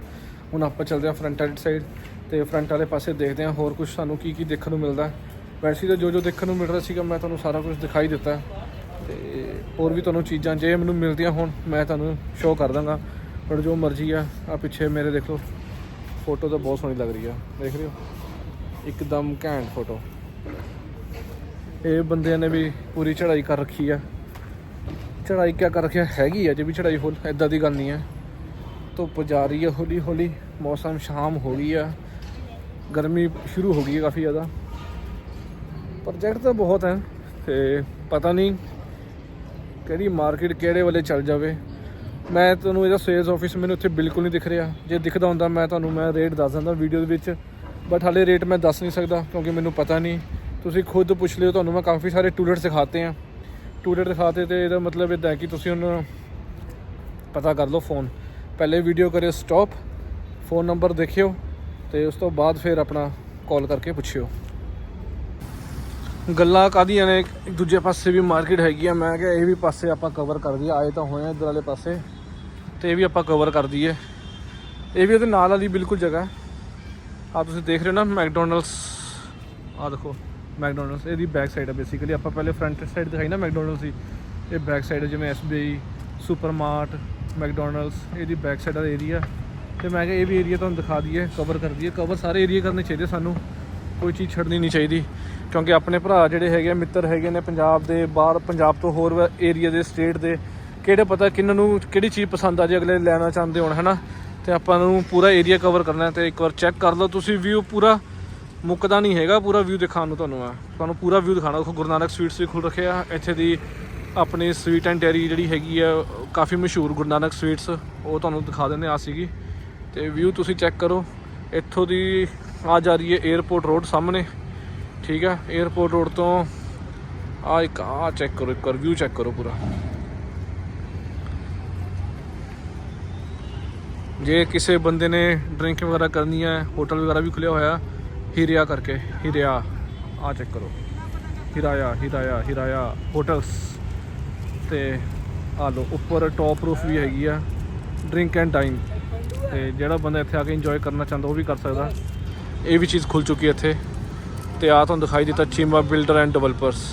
ਹੁਣ ਆਪਾਂ ਚੱਲਦੇ ਹਾਂ ਫਰੰਟ ਵਾਲੀ ਸਾਈਡ ਤੇ ਫਰੰਟ ਵਾਲੇ ਪਾਸੇ ਦੇਖਦੇ ਹਾਂ ਹੋਰ ਕੁਝ ਸਾਨੂੰ ਕੀ ਕੀ ਦੇਖਣ ਨੂੰ ਮਿਲਦਾ। ਵੈਸੇ ਤਾਂ ਜੋ ਜੋ ਦੇਖਣ ਨੂੰ ਮਿਲ ਰਿਹਾ ਸੀਗਾ, ਮੈਂ ਤੁਹਾਨੂੰ ਸਾਰਾ ਕੁਝ ਦਿਖਾਈ ਦਿੱਤਾ। ਤੇ ਹੋਰ ਵੀ ਤੁਹਾਨੂੰ ਚੀਜ਼ਾਂ, ਜੇ ਮੈਨੂੰ ਮਿਲਦੀਆਂ ਹੁਣ, ਮੈਂ ਤੁਹਾਨੂੰ ਸ਼ੋਅ ਕਰ ਦਾਂਗਾ। ਪਰ ਜੋ ਮਰਜ਼ੀ ਆ ਆ ਪਿੱਛੇ ਮੇਰੇ ਦੇਖ ਲਓ। ਫੋਟੋ ਤਾਂ ਬਹੁਤ ਸੋਹਣੀ ਲੱਗ ਰਹੀ ਆ, ਦੇਖ ਰਹੇ ਹੋ? ਇੱਕਦਮ ਘੈਂਟ ਫੋਟੋ ਇਹ ਬੰਦਿਆਂ ਨੇ ਵੀ ਪੂਰੀ ਚੜ੍ਹਾਈ ਕਰ ਰੱਖੀ ਆ। ਚੜਾਈ ਕਿਆ ਕਰ ਰੱਖਿਆ? ਹੈਗੀ ਆ ਜੇ ਵੀ ਚੜਾਈ ਫੁੱਲ ਐਦਾਂ ਦੀ ਗੱਲ ਨਹੀਂ ਹੈ ਧੁੱਪ ਜਾ ਰਹੀ ਹੈ ਹੌਲੀ ਹੌਲੀ, ਮੌਸਮ ਸ਼ਾਮ ਹੋ ਗਈ ਆ। ਗਰਮੀ ਸ਼ੁਰੂ ਹੋ ਗਈ ਹੈ ਕਾਫੀ ਜ਼ਿਆਦਾ। ਪ੍ਰੋਜੈਕਟ ਤਾਂ ਬਹੁਤ ਹੈ ਤੇ ਪਤਾ ਨਹੀਂ ਕਿਹੜੀ ਮਾਰਕੀਟ ਕਿਹੜੇ ਵੇਲੇ ਚੱਲ ਜਾਵੇ। ਮੈਂ ਤੁਹਾਨੂੰ ਇਹਦਾ ਸੇਲਸ ਆਫਿਸ ਮੈਨੂੰ ਉੱਥੇ ਬਿਲਕੁਲ ਨਹੀਂ ਦਿਖ ਰਿਹਾ। ਜੇ ਦਿਖਦਾ ਹੁੰਦਾ ਮੈਂ ਤੁਹਾਨੂੰ, ਮੈਂ ਰੇਟ ਦੱਸ ਦਿੰਦਾ ਵੀਡੀਓ ਦੇ ਵਿੱਚ। ਬਟ ਹਾਲੇ ਰੇਟ ਮੈਂ ਦੱਸ ਨਹੀਂ ਸਕਦਾ, ਕਿਉਂਕਿ ਮੈਨੂੰ ਪਤਾ ਨਹੀਂ। ਤੁਸੀਂ ਖੁਦ ਪੁੱਛ ਲਿਓ, ਤੁਹਾਨੂੰ ਮੈਂ ਕਾਫੀ ਸਾਰੇ ਟੂਲੇਟ ਸਿਖਾਤੇ ਆ। ਟੂਲੇਟ ਦਿਖਾਤੇ ਤੇ ਇਹਦਾ ਮਤਲਬ ਇਦਾਂ ਹੈ ਕਿ ਤੁਸੀਂ ਹੁਣ ਪਤਾ ਕਰ ਲਓ ਫੋਨ। ਪਹਿਲੇ ਵੀਡੀਓ ਕਰਿਓ ਸਟਾਪ ਫੋਨ ਨੰਬਰ ਦੇਖਿਓ ਤੇ ਉਸ ਤੋਂ ਬਾਅਦ ਫਿਰ ਆਪਣਾ ਕਾਲ ਕਰਕੇ ਪੁੱਛਿਓ। ਗੱਲਾਂ ਕਾਦੀਆਂ ਨੇ? ਇੱਕ ਦੂਜੇ ਪਾਸੇ ਵੀ ਮਾਰਕੀਟ ਹੈਗੀ ਆ। ਮੈਂ ਕਿਹਾ ਇਹ ਵੀ ਪਾਸੇ ਆਪਾਂ ਕਵਰ ਕਰ ਦਈਏ। ਆਏ ਤਾਂ ਹੋਏ ਆ ਇਧਰ ਵਾਲੇ ਪਾਸੇ। ਤੇ ਇਹ ਵੀ ਆਪਾਂ ਕਵਰ ਕਰ ਦਈਏ। ਇਹ ਵੀ ਉਹਦੇ ਨਾਲ ਵਾਲੀ ਬਿਲਕੁਲ ਜਗ੍ਹਾ। ਹੈ। ਆ ਤੁਸੀਂ ਦੇਖ ਰਹੇ ਹੋ ਨਾ ਮੈਕਡੋਨਲਡਸ ਆ ਦੇਖੋ। ਮੈਕਡੋਨਲਡਸ ਇਹਦੀ ਬੈਕ ਸਾਈਡ ਹੈ ਬੇਸਿਕਲੀ ਆਪਾਂ ਪਹਿਲੇ ਫਰੰਟ ਸਾਈਡ ਦਿਖਾਈ ਨਾ ਮੈਕਡੋਨਲਡਸ ਦੀ। ਇਹ ਬੈਕ ਸਾਈਡ ਹੈ ਜਿਵੇਂ ਐਸਬੀਆਈ ਸੁਪਰਮਾਰਟ ਮੈਕਡੋਨਲਡਸ ਇਹਦੀ ਬੈਕ ਸਾਈਡ ਦਾ ਏਰੀਆ ਤੇ ਮੈਂ ਕਿਹਾ ਇਹ ਵੀ ਏਰੀਆ ਤੁਹਾਨੂੰ ਦਿਖਾ ਦਈਏ ਕਵਰ ਕਰ ਦਈਏ। ਕਵਰ ਸਾਰੇ ਏਰੀਆ ਕਰਨੇ ਚਾਹੀਦੇ ਸਾਨੂੰ। ਕੋਈ ਚੀਜ਼ ਛੱਡਣੀ ਨਹੀਂ ਚਾਹੀਦੀ। ਕਿਉਂਕਿ ਆਪਣੇ ਭਰਾ ਜਿਹੜੇ ਹੈਗੇ ਆ, ਮਿੱਤਰ ਹੈਗੇ ਨੇ ਪੰਜਾਬ ਦੇ ਬਾਹਰ ਪੰਜਾਬ ਤੋਂ ਹੋਰ ਏਰੀਆ ਦੇ ਸਟੇਟ ਦੇ। ਕਿਹੜੇ ਪਤਾ ਕਿੰਨਾਂ ਨੂੰ ਕਿਹੜੀ ਚੀਜ਼ ਪਸੰਦ ਆ ਜੇ ਅਗਲੇ ਲੈਣਾ ਚਾਹੁੰਦੇ ਹੋਣ ਹਨਾ? ਤੇ ਆਪਾਂ ਨੂੰ ਪੂਰਾ ਏਰੀਆ ਕਵਰ ਕਰਨਾ ਹੈ ਤੇ ਇੱਕ ਵਾਰ ਚੈੱਕ ਕਰ ਲਓ। ਤੁਸੀਂ ਵਿਊ ਪੂਰਾ ਮੁੱਕਦਾ ਨਹੀਂ ਹੈਗਾ ਪੂਰਾ ਵਿਊ ਦਿਖਾਉਣ ਨੂੰ ਤੁਹਾਨੂੰ ਮੈਂ। ਤੁਹਾਨੂੰ ਪੂਰਾ ਵਿਊ ਦਿਖਾਣਾ ਦੇਖੋ ਗੁਰੂ ਨਾਨਕ ਸਵੀਟਸ ਵੀ ਖੁੱਲ ਆ ਇੱਥੇ ਦੀ ਆਪਣੀ ਸਵੀਟ ਐਂਡ ਡੈਰੀ ਜਿਹੜੀ ਹੈਗੀ ਆ ਕਾਫੀ ਮਸ਼ਹੂਰ ਗੁਰੂ ਨਾਨਕ ਸਵੀਟਸ ਉਹ ਤੁਹਾਨੂੰ ਦਿਖਾ ਦਿੰਦੇ ਆ ਸੀਗੀ। ਤੇ ਵਿਊ ਤੁਸੀਂ ਚੈੱਕ ਕਰੋ। ਇੱਥੋਂ ਦੀ ਆ ਜਾ ਰਹੀ ਹੈ 에어ਪੋਰਟ ਰੋਡ ਸਾਹਮਣੇ। ਠੀਕ ਹੈ 에어ਪੋਰਟ ਰੋਡ ਤੋਂ ਆ ਇੱਕ, ਆ ਚੈੱਕ ਕਰੋ ਇੱਕ ਰਿਵਿਊ ਚੈੱਕ ਕਰੋ ਪੂਰਾ। ਜੇ ਕਿਸੇ ਬੰਦੇ ਨੇ ਡਰਿੰਕ ਵਗੈਰਾ ਕਰਨੀ ਹੈ ਹੋਟਲ ਵਗੈਰਾ ਵੀ ਖੁੱਲਿਆ ਹੋਇਆ ਹੀਰਿਆ ਕਰਕੇ, ਹੀਰਿਆ ਆ ਚੈੱਕ ਕਰੋ। ਹਿਰਾਇਆ ਹਿਰਾਇਆ ਹਿਰਾਇਆ ਹੋਟਲਸ ਤੇ ਆ ਲੋ ਉੱਪਰ ਟੌਪ ਰੂਫ ਵੀ ਹੈਗੀ ਆ ਡਰਿੰਕ ਐਂਡ ਡਾਈਨ ਤੇ ਜਿਹੜਾ ਬੰਦਾ ਇੱਥੇ ਆ ਕੇ ਇੰਜੋਏ ਕਰਨਾ ਚਾਹੁੰਦਾ, ਉਹ ਵੀ ਕਰ ਸਕਦਾ। ਇਹ ਵੀ ਚੀਜ਼ ਖੁੱਲ ਚੁੱਕੀ ਹੈ ਇੱਥੇ। ਤੇ ਆ ਤੁਹਾਨੂੰ ਦਿਖਾਈ ਦਿੱਤਾ ਚੀਮਾ ਬਿਲਡਰ ਐਂਡ ਡਿਵੈਲਪਰਸ।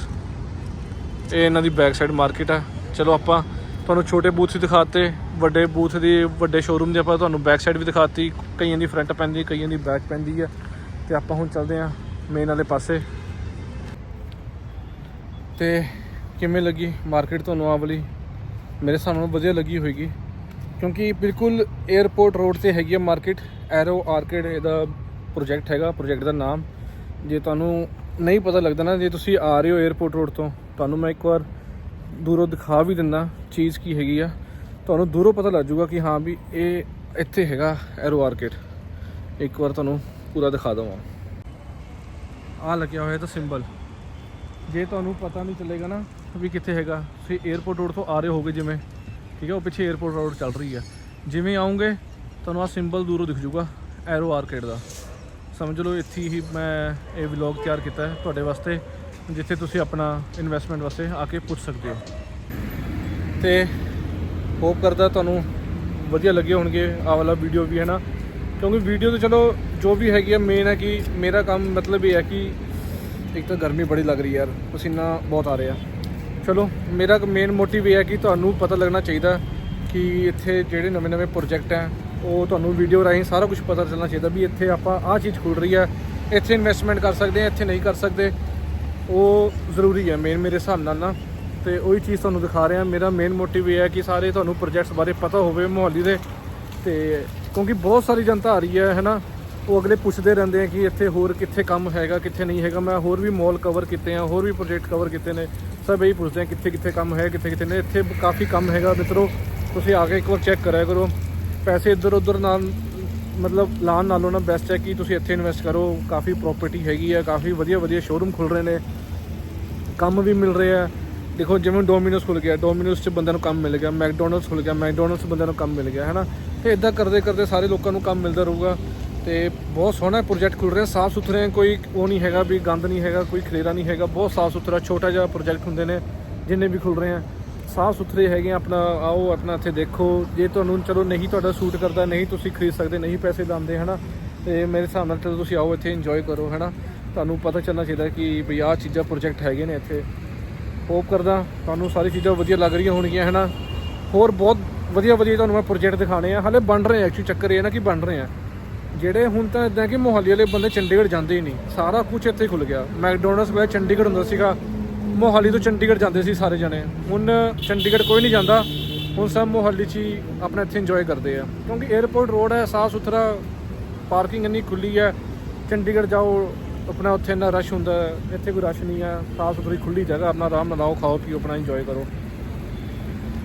ਇਹ ਇਹਨਾਂ ਦੀ ਬੈਕ ਸਾਈਡ ਮਾਰਕੀਟ ਆ। ਚਲੋ ਆਪਾਂ ਤੁਹਾਨੂੰ ਛੋਟੇ ਬੂਥ ਵੀ ਦਿਖਾਤੇ, ਵੱਡੇ ਬੂਥ ਦੀ, ਵੱਡੇ ਸ਼ੋਰੂਮ ਦੀ ਆਪਾਂ ਤੁਹਾਨੂੰ ਬੈਕ ਸਾਈਡ ਵੀ ਦਿਖਾਤੀ। ਕਈਆਂ ਦੀ ਫਰੰਟ ਪੈਂਦੀ, ਕਈਆਂ ਦੀ ਬੈਕ ਪੈਂਦੀ ਹੈ ਤੇ ਆਪਾਂ ਹੁਣ ਚੱਲਦੇ ਆਂ ਮੇਨ ਵਾਲੇ ਪਾਸੇ। ਤੇ ਕਿਵੇਂ ਲੱਗੀ ਮਾਰਕੀਟ ਤੁਹਾਨੂੰ ਆ ਵਾਲੀ? ਮੇਰੇ ਸਾਨੂੰ ਵਧੀਆ ਲੱਗੀ ਹੋਏਗੀ। ਕਿਉਂਕਿ ਬਿਲਕੁਲ 에어ਪੋਰਟ ਰੋਡ ਤੇ ਹੈਗੀ ਆ ਮਾਰਕੀਟ ਐਰੋ ਆਰਕੇਡ ਇਹਦਾ ਪ੍ਰੋਜੈਕਟ ਹੈਗਾ ਪ੍ਰੋਜੈਕਟ ਦਾ ਨਾਮ। ਜੇ ਤੁਹਾਨੂੰ ਨਹੀਂ ਪਤਾ ਲੱਗਦਾ ਨਾ, ਜੇ ਤੁਸੀਂ ਆ ਰਹੇ ਹੋ 에어ਪੋਰਟ ਰੋਡ ਤੋਂ, ਤੁਹਾਨੂੰ ਮੈਂ ਇੱਕ ਵਾਰ ਦੂਰੋਂ ਦਿਖਾ ਵੀ ਦਿੰਦਾ ਚੀਜ਼ ਕੀ ਹੈਗੀ ਆ। ਤੁਹਾਨੂੰ ਦੂਰੋਂ ਪਤਾ ਲੱਗ ਜਾਊਗਾ ਕਿ ਹਾਂ ਵੀ ਇਹ ਇੱਥੇ ਹੈਗਾ ਐਰੋ ਆਰਕੇਡ ਇੱਕ ਵਾਰ ਤੁਹਾਨੂੰ ਪੂਰਾ ਦਿਖਾ ਦਵਾਂ। ਆ ਲੱਗਿਆ ਹੋਇਆ ਤਾਂ ਸਿੰਬਲ ਜੇ ਤੁਹਾਨੂੰ ਪਤਾ ਨਹੀਂ ਚੱਲੇਗਾ ਨਾ ਵੀ ਕਿੱਥੇ ਹੈਗਾ, ਤੁਸੀਂ 에어ਪੋਰਟ ਰੋਡ ਤੋਂ ਆ ਰਹੇ ਹੋਗੇ ਜਿਵੇਂ, ਠੀਕ ਹੈ, ਉਹ ਪਿੱਛੇ 에어ਪੋਰਟ ਰੋਡ ਚੱਲ ਰਹੀ ਹੈ। ਜਿਵੇਂ ਆਉਂਗੇ, ਤੁਹਾਨੂੰ ਆ ਸਿੰਬਲ ਦੂਰੋਂ ਦਿਖ ਜੂਗਾ ਐਰੋ ਆਰਕੇਡ ਦਾ। ਸਮਝ ਲਓ, ਇੱਥੇ ਹੀ ਮੈਂ ਇਹ ਵਲੌਗ ਤਿਆਰ ਕੀਤਾ ਹੈ ਤੁਹਾਡੇ ਵਾਸਤੇ, ਜਿੱਥੇ ਤੁਸੀਂ ਆਪਣਾ ਇਨਵੈਸਟਮੈਂਟ ਵਾਸਤੇ ਆ ਕੇ ਪੁੱਛ ਸਕਦੇ ਹੋ। ਤੇ ਹੋਪ ਕਰਦਾ ਤੁਹਾਨੂੰ ਵਧੀਆ ਲੱਗੇ ਹੋਣਗੇ। ਆ ਵਾਲਾ ਵੀਡੀਓ ਵੀ ਹੈ ਨਾ ਕਿਉਂਕਿ ਵੀਡੀਓ 'ਤੇ ਚਲੋ ਜੋ ਵੀ ਹੈਗੀ ਆ ਮੇਨ ਹੈ ਕਿ ਮੇਰਾ ਕੰਮ ਮਤਲਬ ਇਹ ਹੈ ਕਿ ਇੱਕ ਤਾਂ ਗਰਮੀ ਬੜੀ ਲੱਗ ਰਹੀ ਯਾਰ, ਪਸੀਨਾ ਬਹੁਤ ਆ ਰਿਹਾ। ਚਲੋ, ਮੇਰਾ ਮੇਨ ਮੋਟਿਵ ਇਹ ਹੈ ਕਿ ਤੁਹਾਨੂੰ ਪਤਾ ਲੱਗਣਾ ਚਾਹੀਦਾ ਕਿ ਇੱਥੇ ਜਿਹੜੇ ਨਵੇਂ-ਨਵੇਂ ਪ੍ਰੋਜੈਕਟ ਹੈ, ਉਹ ਤੁਹਾਨੂੰ ਵੀਡੀਓ ਰਾਹੀਂ ਸਾਰਾ ਕੁਝ ਪਤਾ ਚੱਲਣਾ ਚਾਹੀਦਾ ਵੀ ਇੱਥੇ ਆਪਾਂ ਆਹ ਚੀਜ਼ ਖੁੱਲ ਰਹੀ ਹੈ, ਇੱਥੇ ਇਨਵੈਸਟਮੈਂਟ ਕਰ ਸਕਦੇ ਹਾਂ, ਇੱਥੇ ਨਹੀਂ ਕਰ ਸਕਦੇ। ਉਹ ਜ਼ਰੂਰੀ ਹੈ ਮੇਨ ਮੇਰੇ ਹਿਸਾਬ ਨਾਲ ਨਾ। ਤੇ ਉਹੀ ਚੀਜ਼ ਤੁਹਾਨੂੰ ਦਿਖਾ ਰਿਹਾ, ਮੇਰਾ ਮੇਨ ਮੋਟਿਵ ਇਹ ਹੈ ਕਿ ਸਾਰੇ ਤੁਹਾਨੂੰ ਪ੍ਰੋਜੈਕਟਸ ਬਾਰੇ ਪਤਾ ਹੋਵੇ, ਮੁਹਾਲੀ ਦੇ। ਤੇ ਕਿਉਂਕਿ ਬਹੁਤ ਸਾਰੀ ਜਨਤਾ ਆ ਰਹੀ ਹੈ ਹੈਨਾ ਉਹ ਅਗਲੇ ਪੁੱਛਦੇ ਰਹਿੰਦੇ ਆ ਕਿ ਇੱਥੇ ਹੋਰ ਕਿੱਥੇ ਕੰਮ ਹੈਗਾ, ਕਿੱਥੇ ਨਹੀਂ ਹੈਗਾ। ਮੈਂ ਹੋਰ ਵੀ ਮਾਲ ਕਵਰ ਕੀਤੇ ਆ, ਹੋਰ ਵੀ ਪ੍ਰੋਜੈਕਟ ਕਵਰ ਕੀਤੇ ਨੇ। ਸਭ ਇਹੀ ਪੁੱਛਦੇ ਆ ਕਿੱਥੇ ਕਿੱਥੇ ਕੰਮ ਹੈ, ਕਿੱਥੇ ਕਿੱਥੇ ਨਹੀਂ ਇੱਥੇ ਕਾਫੀ ਕੰਮ ਹੈਗਾ ਮਿੱਤਰੋ, ਤੁਸੀਂ ਆ ਕੇ ਇੱਕ ਵਾਰ ਚੈੱਕ ਕਰਿਆ ਕਰੋ। ਪੈਸੇ ਇੱਧਰ ਉੱਧਰ ਨਾਲ, ਮਤਲਬ ਲਾਣ ਨਾਲੋਂ ਨਾ ਬੈਸਟ ਹੈ ਕਿ ਤੁਸੀਂ ਇੱਥੇ ਇਨਵੈਸਟ ਕਰੋ। ਕਾਫੀ ਪ੍ਰਾਪਰਟੀ ਹੈਗੀ ਹੈ ਕਾਫੀ ਵਧੀਆ ਵਧੀਆ ਸ਼ੋਰੂਮ ਖੁੱਲ ਰਹੇ ਨੇ। ਕੰਮ ਵੀ ਮਿਲ ਰਿਹਾ ਦੇਖੋ, ਜਿਵੇਂ ਡੋਮਿਨੋਸ ਖੁੱਲ ਗਿਆ ਡੋਮਿਨੋਸ 'ਚ ਬੰਦਿਆਂ ਨੂੰ ਕੰਮ ਮਿਲ ਗਿਆ ਮੈਕਡੋਨਲਡਸ ਖੁੱਲ ਗਿਆ ਮੈਕਡੋਨਲਡਸ 'ਚ ਬੰਦਿਆਂ ਨੂੰ ਕੰਮ ਮਿਲ ਗਿਆ, ਹੈ ਨਾ? ਤੇ ਇਦਾਂ ਕਰਦੇ ਕਰਦੇ ਸਾਰੇ ਲੋਕਾਂ ਨੂੰ ਕੰਮ ਮਿਲਦਾ ਰਹੂਗਾ ਤੇ ਬਹੁਤ ਸੋਹਣਾ ਪ੍ਰੋਜੈਕਟ ਖੁੱਲ ਰਿਹਾ ਸਾਫ਼ ਸੁਥਰੇ ਕੋਈ ਉਹ ਨਹੀਂ ਹੈਗਾ ਵੀ ਗੰਦ ਨਹੀਂ ਹੈਗਾ ਕੋਈ ਖਲੇਰਾ ਨਹੀਂ ਹੈਗਾ ਬਹੁਤ ਸਾਫ਼ ਸੁਥਰਾ ਛੋਟਾ ਜਿਹਾ ਪ੍ਰੋਜੈਕਟ ਹੁੰਦੇ ਨੇ ਜਿੰਨੇ ਵੀ ਖੁੱਲ ਰਹੇ ਆ ਸਾਫ਼ ਸੁਥਰੇ ਹੈਗੇ ਆ, ਆਪਣਾ ਆਓ ਆਪਣਾ ਇੱਥੇ ਦੇਖੋ। ਜੇ ਤੁਹਾਨੂੰ ਚਲੋ ਨਹੀਂ ਤੁਹਾਡਾ ਸੂਟ ਕਰਦਾ ਨਹੀਂ ਤੁਸੀਂ ਖਰੀਦ ਸਕਦੇ ਨਹੀਂ ਪੈਸੇ ਲਾਉਂਦੇ ਹਨਾ? ਤੇ ਮੇਰੇ ਹਿਸਾਬ ਨਾਲ ਤੁਸੀਂ ਆਓ ਇੱਥੇ ਇੰਜੋਏ ਕਰੋ ਹਨਾ? ਤੁਹਾਨੂੰ ਪਤਾ ਚੱਲਣਾ ਚਾਹੀਦਾ ਕਿ ਵੀ ਆਹ ਚੀਜ਼ਾਂ ਪ੍ਰੋਜੈਕਟ ਹੈਗੇ ਨੇ ਇੱਥੇ। ਹੋਪ ਕਰਦਾ ਤੁਹਾਨੂੰ ਸਾਰੀ ਚੀਜ਼ਾਂ ਵਧੀਆ ਲੱਗ ਰਹੀਆਂ ਹੋਣਗੀਆਂ ਹਨਾ? ਹੋਰ ਬਹੁਤ ਵਧੀਆ ਵਧੀਆ ਤੁਹਾਨੂੰ ਮੈਂ ਪ੍ਰੋਜੈਕਟ ਦਿਖਾਣੇ ਆ। ਹਲੇ ਬਣ ਰਹੇ ਆ ਐਕਚੁਅਲੀ ਚੱਕਰ ਇਹ ਨਾ ਕਿ ਬਣ ਰਹੇ ਆ। ਜਿਹੜੇ ਹੁਣ ਤਾਂ ਇਦਾਂ ਕਿ ਮੋਹਾਲੀ ਵਾਲੇ ਬੰਦੇ ਚੰਡੀਗੜ੍ਹ ਜਾਂਦੇ ਹੀ ਨਹੀਂ। ਸਾਰਾ ਕੁਝ ਇੱਥੇ ਖੁੱਲ ਗਿਆ। ਮੈਕਡੋਨਲਡਸ ਵਗੈਰਾ ਚੰਡੀਗੜ੍ਹ ਹੁੰਦਾ ਸੀਗਾ। ਮੋਹਾਲੀ ਤੋਂ ਚੰਡੀਗੜ੍ਹ ਜਾਂਦੇ ਸੀ ਸਾਰੇ ਜਣੇ। ਹੁਣ ਚੰਡੀਗੜ੍ਹ ਕੋਈ ਨਹੀਂ ਜਾਂਦਾ। ਹੁਣ ਸਭ ਮੋਹਾਲੀ 'ਚ ਹੀ ਆਪਣਾ ਇੱਥੇ ਇੰਜੋਏ ਕਰਦੇ ਆ। ਕਿਉਂਕਿ 에어ਪੋਰਟ ਰੋਡ ਹੈ ਸਾਫ਼ ਸੁਥਰਾ ਪਾਰਕਿੰਗ ਇੰਨੀ ਖੁੱਲੀ ਹੈ। ਚੰਡੀਗੜ੍ਹ ਜਾਓ, ਆਪਣਾ ਉੱਥੇ ਇੰਨਾ ਰਸ਼ ਹੁੰਦਾ ਇੱਥੇ ਕੋਈ ਰਸ਼ ਨਹੀਂ ਹੈ। ਸਾਫ਼ ਸੁਥਰੀ ਖੁੱਲੀ ਜਗ੍ਹਾ, ਆਪਣਾ ਆਰਾਮ ਨਾਲ ਆਓ, ਖਾਓ, ਪੀਓ, ਆਪਣਾ ਇੰਜੋਏ ਕਰੋ।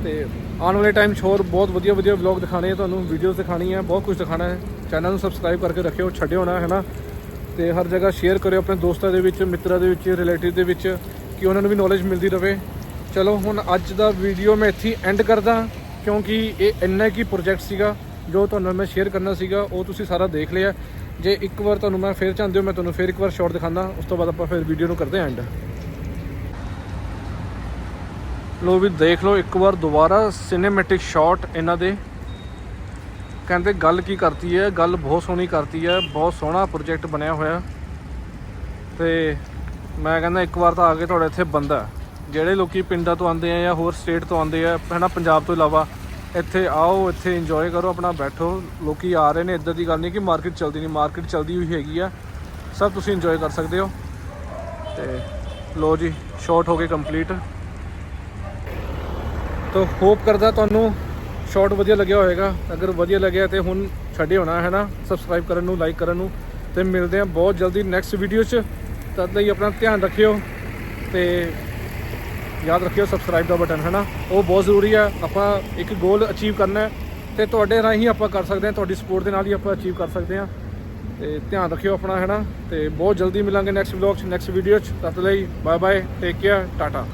ਤੇ ਆਉਣ ਵਾਲੇ ਟਾਈਮ 'ਚ ਹੋਰ ਬਹੁਤ ਵਧੀਆ ਵਧੀਆ ਵਲੌਗ ਦਿਖਾਣੇ ਆ, ਤੁਹਾਨੂੰ ਵੀਡੀਓਜ਼ ਦਿਖਾਣੀ ਹੈ ਬਹੁਤ ਕੁਝ ਦਿਖਾਣਾ ਹੈ। ਚੈਨਲ ਨੂੰ ਸਬਸਕ੍ਰਾਈਬ ਕਰਕੇ ਰੱਖਿਓ, ਛੱਡਿਓ ਨਾ ਹੈ ਨਾ ਤੇ ਹਰ ਜਗ੍ਹਾ ਸ਼ੇਅਰ ਕਰਿਓ ਆਪਣੇ ਦੋਸਤਾਂ ਦੇ ਵਿੱਚ, ਮਿੱਤਰਾਂ ਦੇ ਵਿੱਚ ਰਿਲੇਟਿਵ ਦੇ ਵਿੱਚ, ਕਿ ਉਹਨਾਂ ਨੂੰ ਵੀ ਨੌਲੇਜ ਮਿਲਦੀ ਰਹੇ ਚਲੋ, ਹੁਣ ਅੱਜ ਦਾ ਵੀਡੀਓ ਮੈਂ ਇੱਥੇ ਐਂਡ ਕਰਦਾ, ਕਿਉਂਕਿ ਇਹ ਇੰਨਾ ਕੀ ਪ੍ਰੋਜੈਕਟ ਸੀਗਾ, ਜੋ ਤੁਹਾਨੂੰ ਮੈਂ ਸ਼ੇਅਰ ਕਰਨਾ ਸੀਗਾ, ਉਹ ਤੁਸੀਂ ਸਾਰਾ ਦੇਖ ਲਿਆ। ਜੇ ਇੱਕ ਵਾਰ ਤੁਹਾਨੂੰ ਮੈਂ ਫੇਰ ਚਾਹੁੰਦੇ ਹੋ, ਮੈਂ ਤੁਹਾਨੂੰ ਫੇਰ ਇੱਕ ਵਾਰ ਸ਼ਾਰਟ ਦਿਖਾਉਂਦਾ, ਉਸ ਤੋਂ ਬਾਅਦ ਆਪਾਂ ਫਿਰ ਵੀਡੀਓ ਨੂੰ ਕਰਦੇ ਐਂਡ ਲੋ ਵੀ ਦੇਖ ਲਓ, ਇੱਕ ਵਾਰ ਦੁਬਾਰਾ ਸਿਨੇਮੈਟਿਕ ਸ਼ਾਟ ਇਹਨਾਂ ਦੇ। ਕਹਿੰਦੇ ਗੱਲ ਕੀ ਕਰਤੀ ਹੈ? ਗੱਲ ਬਹੁਤ ਸੋਹਣੀ ਕਰਤੀ ਹੈ, ਬਹੁਤ ਸੋਹਣਾ ਪ੍ਰੋਜੈਕਟ ਬਣਿਆ ਹੋਇਆ। ਤੇ ਮੈਂ ਕਹਿੰਦਾ ਇੱਕ ਵਾਰ ਤਾਂ ਆ ਕੇ ਤੁਹਾਡੇ ਇੱਥੇ ਬੰਦਾ ਜਿਹੜੇ ਲੋਕੀ ਪਿੰਡਾਂ ਤੋਂ ਆਉਂਦੇ ਆ ਜਾਂ ਹੋਰ ਸਟੇਟ ਤੋਂ ਆਉਂਦੇ ਆ, ਹੈਨਾ, ਪੰਜਾਬ ਤੋਂ ਇਲਾਵਾ, ਇੱਥੇ ਆਓ, ਇੱਥੇ ਇੰਜੋਏ ਕਰੋ, ਆਪਣਾ ਬੈਠੋ। ਲੋਕੀ ਆ ਰਹੇ ਨੇ ਇੱਦਾਂ ਦੀ ਗੱਲ ਨਹੀਂ ਕਿ ਮਾਰਕੀਟ ਚਲਦੀ ਨਹੀਂ ਮਾਰਕੀਟ ਚਲਦੀ ਹੋਈ ਹੈਗੀ ਆ। ਸਭ ਤੁਸੀਂ ਇੰਜੋਏ ਕਰ ਸਕਦੇ ਹੋ। ਤੇ ਲੋ ਜੀ ਸ਼ਾਰਟ ਹੋ ਗਏ ਕੰਪਲੀਟ ਤਾਂ ਹੋਪ ਕਰਦਾ ਤੁਹਾਨੂੰ ਸ਼ਾਰਟ ਵਧੀਆ ਲੱਗਿਆ ਹੋਵੇਗਾ। ਅਗਰ ਵਧੀਆ ਲੱਗਿਆ ਤੇ ਹੁਣ ਛੱਡੇ ਹੋਣਾ ਹੈ ਨਾ? ਸਬਸਕ੍ਰਾਈਬ ਕਰਨ ਨੂੰ ਲਾਈਕ ਕਰਨ ਨੂੰ ਤੇ ਮਿਲਦੇ ਹਾਂ ਬਹੁਤ ਜਲਦੀ ਨੈਕਸਟ ਵੀਡੀਓ 'ਚ। ਤਦ ਲਈ ਆਪਣਾ ਧਿਆਨ ਰੱਖਿਓ ਤੇ ਯਾਦ ਰੱਖਿਓ ਸਬਸਕ੍ਰਾਈਬ ਦਾ ਬਟਨ ਹੈ ਨਾ? ਉਹ ਬਹੁਤ ਜ਼ਰੂਰੀ ਹੈ ਆਪਾਂ ਇੱਕ ਗੋਲ ਅਚੀਵ ਕਰਨਾ ਹੈ ਤੇ ਤੁਹਾਡੇ ਰਾਹੀਂ ਆਪਾਂ ਕਰ ਸਕਦੇ ਹਾਂ, ਤੁਹਾਡੀ ਸਪੋਰਟ ਦੇ ਨਾਲ ਹੀ ਆਪਾਂ ਅਚੀਵ ਕਰ ਸਕਦੇ ਹਾਂ। ਤੇ ਧਿਆਨ ਰੱਖਿਓ ਆਪਣਾ, ਹੈ ਨਾ? ਤੇ ਬਹੁਤ ਜਲਦੀ ਮਿਲਾਂਗੇ ਨੈਕਸਟ ਵਲੌਗ 'ਚ ਨੈਕਸਟ ਵੀਡੀਓ 'ਚ। ਤਦ ਲਈ bye bye take care tata.